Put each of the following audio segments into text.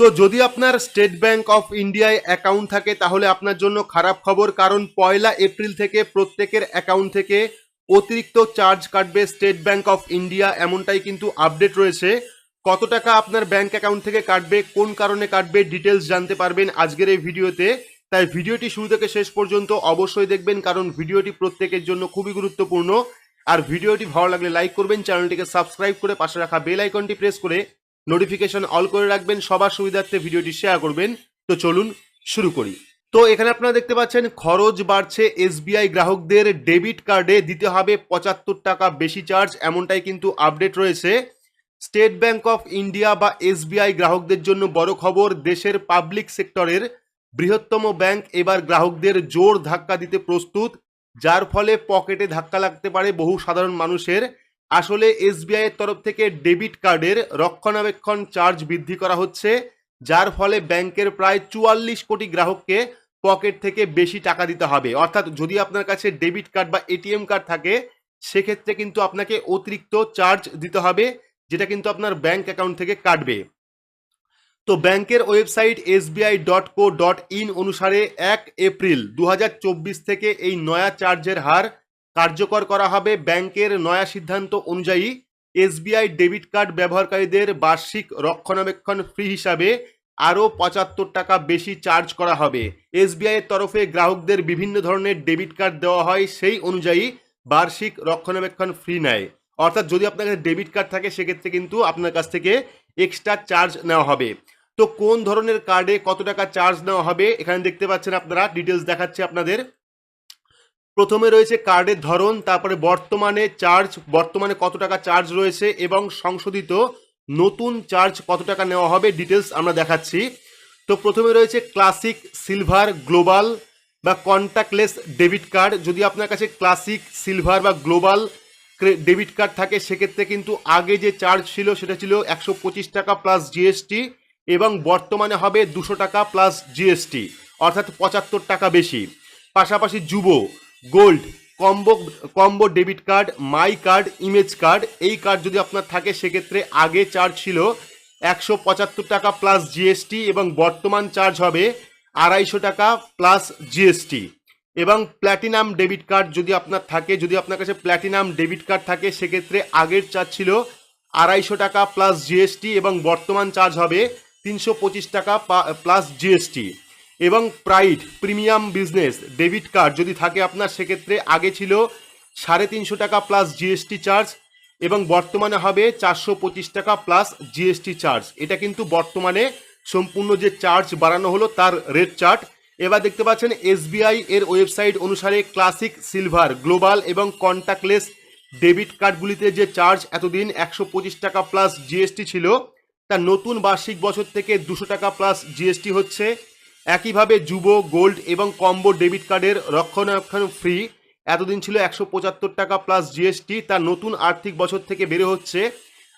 তো যদি আপনার স্টেট ব্যাংক অফ ইন্ডিয়ায় অ্যাকাউন্ট থাকে, তাহলে আপনার জন্য খারাপ খবর, কারণ পয়লা এপ্রিল থেকে প্রত্যেকের অ্যাকাউন্ট থেকে অতিরিক্ত চার্জ কাটবে স্টেট ব্যাংক অফ ইন্ডিয়া, এমনটাই কিন্তু আপডেট রয়েছে। কত টাকা আপনার ব্যাংক অ্যাকাউন্ট থেকে কাটবে, কোন কারণে কাটবে ডিটেলস জানতে পারবেন আজকের এই ভিডিওতে। তাই ভিডিওটি শুরু থেকে শেষ পর্যন্ত অবশ্যই দেখবেন, কারণ ভিডিওটি প্রত্যেকের জন্য খুবই গুরুত্বপূর্ণ। আর ভিডিওটি ভালো লাগলে লাইক করবেন, চ্যানেলটিকে সাবস্ক্রাইব করে পাশে রাখা বেল আইকনটি প্রেস করে নোটিফিকেশন অল করে রাখবেন, সবার সুবিধার্থে ভিডিওটি শেয়ার করবেন। তো চলুন শুরু করি। তো এখানে আপনারা দেখতে পাচ্ছেন, খরচ বাড়ছে এসবিআই গ্রাহকদের ডেবিট কার্ডে দিতে হবে পঁচাত্তর টাকা বেশি চার্জ এমনটাই কিন্তু আপডেট রয়েছে। স্টেট ব্যাংক অফ ইন্ডিয়া বা এসবিআই গ্রাহকদের জন্য বড় খবর, দেশের পাবলিক সেক্টরের বৃহত্তম ব্যাংক এবার গ্রাহকদের জোর ধাক্কা দিতে প্রস্তুত, যার ফলে পকেটে ধাক্কা লাগতে পারে বহু সাধারণ মানুষের। আসলে এসবিআই এর তরফ থেকে ডেবিট কার্ডের রক্ষণাবেক্ষণ চার্জ বৃদ্ধি করা হচ্ছে, যার ফলে ব্যাংকের প্রায় চুয়াল্লিশ কোটি গ্রাহককে পকেট থেকে বেশি টাকা দিতে হবে। অর্থাৎ যদি আপনার কাছে ডেবিট কার্ড বা এটিএম কার্ড থাকে, সেক্ষেত্রে কিন্তু আপনাকে অতিরিক্ত চার্জ দিতে হবে, যেটা কিন্তু আপনার ব্যাংক অ্যাকাউন্ট থেকে কাটবে। তো ব্যাংকের website SBI dot co dot in অনুসারে এক এপ্রিল দু হাজার চব্বিশ থেকে এই নয়া চার্জের হার কার্যকর করা হবে ব্যাংকের নয়া সিদ্ধান্ত অনুযায়ী এসবিআই ডেবিট কার্ড ব্যবহারকারীদের বার্ষিক রক্ষণাবেক্ষণ ফ্রি হিসাবে আরও পঁচাত্তর টাকা বেশি চার্জ করা হবে। এসবিআই এর তরফে গ্রাহকদের বিভিন্ন ধরনের ডেবিট কার্ড দেওয়া হয়, সেই অনুযায়ী বার্ষিক রক্ষণাবেক্ষণ ফ্রি নেয়। অর্থাৎ যদি আপনার কাছে ডেবিট কার্ড থাকে, সেক্ষেত্রে কিন্তু আপনার কাছ থেকে এক্সট্রা চার্জ নেওয়া হবে। তো কোন ধরনের কার্ডে কত টাকা চার্জ নেওয়া হবে, এখানে দেখতে পাচ্ছেন আপনারা ডিটেলস দেখাচ্ছে আপনাদের। প্রথমে রয়েছে কার্ডের ধরন, তারপরে বর্তমানে চার্জ, বর্তমানে কত টাকা চার্জ রয়েছে এবং সংশোধিত নতুন চার্জ কত টাকা নেওয়া হবে ডিটেলস আমরা দেখাচ্ছি। তো প্রথমে রয়েছে ক্লাসিক সিলভার গ্লোবাল বা কন্ট্যাক্টলেস ডেবিট কার্ড। যদি আপনার কাছে ক্লাসিক সিলভার বা গ্লোবাল ডেবিট কার্ড থাকে, সেক্ষেত্রে কিন্তু আগে যে চার্জ ছিল সেটা ছিল একশো পঁচিশ টাকা প্লাস জিএসটি এবং বর্তমানে হবে দুশো টাকা প্লাস জিএসটি অর্থাৎ পঁচাত্তর টাকা বেশি। পাশাপাশি যুব gold combo combo debit card my card image card এই কার্ড যদি আপনার থাকে, সেক্ষেত্রে আগে চার্জ ছিল একশো পঁচাত্তর টাকা প্লাস জিএসটি এবং বর্তমান চার্জ হবে আড়াইশো টাকা প্লাস জিএসটি এবং প্ল্যাটিনাম ডেবিট কার্ড যদি আপনার থাকে, যদি আপনার কাছে প্ল্যাটিনাম ডেবিট কার্ড থাকে, সেক্ষেত্রে আগের চার্জ ছিল আড়াইশো টাকা প্লাস জিএসটি এবং বর্তমান চার্জ হবে তিনশো পঁচিশ টাকা প্লাস জিএসটি এবং pride premium business debit card যদি থাকে আপনার, সেক্ষেত্রে আগে ছিল সাড়ে তিনশো টাকা প্লাস জিএসটি চার্জ এবং বর্তমানে হবে চারশো পঁচিশ টাকা প্লাস জিএসটি চার্জ এটা কিন্তু বর্তমানে সম্পূর্ণ যে চার্জ বাড়ানো হলো, তার রেট চার্ট এবার দেখতে পাচ্ছেন এসবিআই এর ওয়েবসাইট অনুসারে ক্লাসিক সিলভার গ্লোবাল এবং কন্ট্যাক্টলেস ডেবিট কার্ডগুলিতে যে চার্জ এতদিন একশো পঁচিশ টাকা প্লাস জিএসটি ছিল তা নতুন বার্ষিক বছর থেকে দুশো টাকা প্লাস জিএসটি হচ্ছে। একইভাবে যুব গোল্ড এবং কম্বো ডেবিট কার্ডের রক্ষণাবেক্ষণ ফ্রি। এতদিন ছিল একশো পঁচাত্তর টাকা প্লাস জিএসটি তার নতুন আর্থিক বছর থেকে বেড়ে হচ্ছে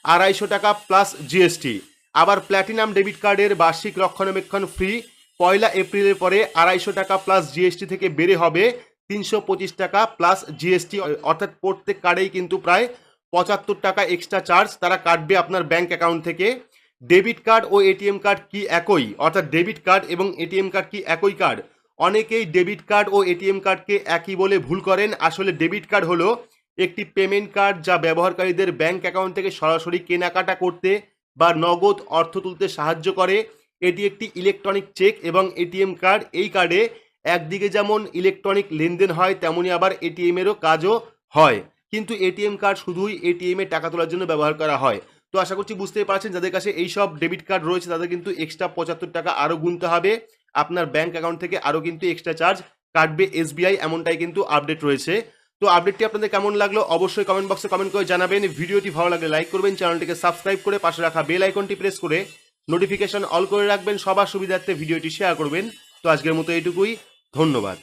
আড়াইশো টাকা প্লাস জিএসটি আবার প্ল্যাটিনাম ডেবিট কার্ডের বার্ষিক রক্ষণাবেক্ষণ ফ্রি। পয়লা এপ্রিলের পরে আড়াইশো টাকা প্লাস জিএসটি থেকে বেড়ে হবে তিনশো পঁচিশ টাকা প্লাস জিএসটি অর্থাৎ প্রত্যেক কার্ডেই কিন্তু প্রায় পঁচাত্তর টাকা এক্সট্রা চার্জ তারা কাটবে আপনার ব্যাংক অ্যাকাউন্ট থেকে। ডেবিট কার্ড ও এটিএম কার্ড কি একই? অর্থাৎ ডেবিট কার্ড এবং এটিএম কার্ড কি একই কার্ড? অনেকেই ডেবিট কার্ড ও এটিএম কার্ডকে একই বলে ভুল করেন। আসলে ডেবিট কার্ড হলো একটি পেমেন্ট কার্ড যা ব্যবহারকারীদের ব্যাংক অ্যাকাউন্ট থেকে সরাসরি কেনাকাটা করতে বা নগদ অর্থ তুলতে সাহায্য করে। এটি একটি ইলেকট্রনিক চেক এবং এটিএম কার্ড। এই কার্ডে একদিকে যেমন ইলেকট্রনিক লেনদেন হয় তেমনই আবার এটিএমেরও কাজও হয়। কিন্তু এটিএম কার্ড শুধুই এটিএমে টাকা তোলার জন্য ব্যবহার করা হয়। তো আশা করছি বুঝতেই পারছেন, যাদের কাছে এই সব ডেবিট কার্ড রয়েছে, তাদের কিন্তু এক্সট্রা পঁচাত্তর টাকা আরও গুনতে হবে। আপনার ব্যাংক অ্যাকাউন্ট থেকে আরও কিন্তু এক্সট্রা চার্জ কাটবে এসবিআই এমনটাই কিন্তু আপডেট রয়েছে। তো আপডেটটি আপনাদের কেমন লাগল অবশ্যই কমেন্ট বক্সে কমেন্ট করে জানাবেন। ভিডিওটি ভালো লাগলে লাইক করবেন, চ্যানেলটিকে সাবস্ক্রাইব করে পাশে রাখা বেল আইকনটি প্রেস করে নোটিফিকেশন অল করে রাখবেন। সবার সুবিধার্থে ভিডিওটি শেয়ার করবেন। তো আজকের মতো এইটুকুই, ধন্যবাদ।